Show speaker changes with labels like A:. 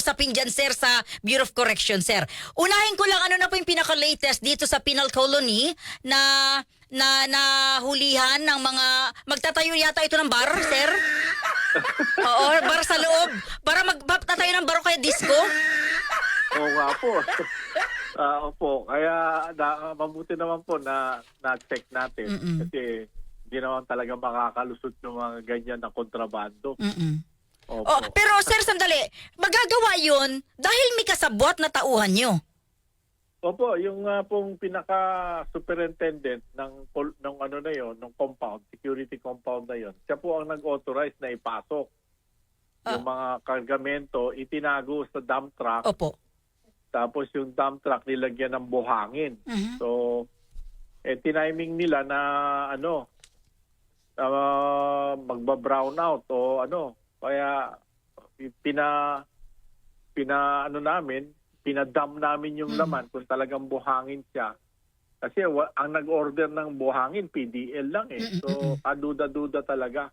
A: kausapin dyan, sir, sa Bureau of Correction, sir. Unahin ko lang, ano na po yung pinaka-latest dito sa penal colony na na nahulihan ng mga magtatayo yata ito ng bar, sir? Oo, bar sa loob. Para magtatayo ng bar o kaya disco?
B: Oo nga po. Ah, opo, kaya na, mabuti naman po na na-check natin
A: Mm-mm.
B: kasi hindi naman talaga makakalusot yung mga ganyan na kontrabando.
A: Mm-mm.
B: Opo.
A: Oh, pero sir, sandali. Magagawa yun dahil may kasabot na tauhan nyo.
B: Opo, yung nga pong pinaka-superintendent ng, pol- ng ano na yon, ng compound, security compound na yon, siya po ang nag-authorize na ipasok. Yung mga kargamento, itinago sa dump truck,
A: Opo.
B: tapos yung dump truck nilagyan ng buhangin.
A: Mhm.
B: So, eh, tiniming nila na ano, uh, magba-brown out o ano. Kaya pina pina ano namin, pinadam namin yung
A: Mm.
B: laman kung talagang buhangin siya. Kasi ang nag-order ng buhangin PDL lang eh. So, kaduda-duda talaga.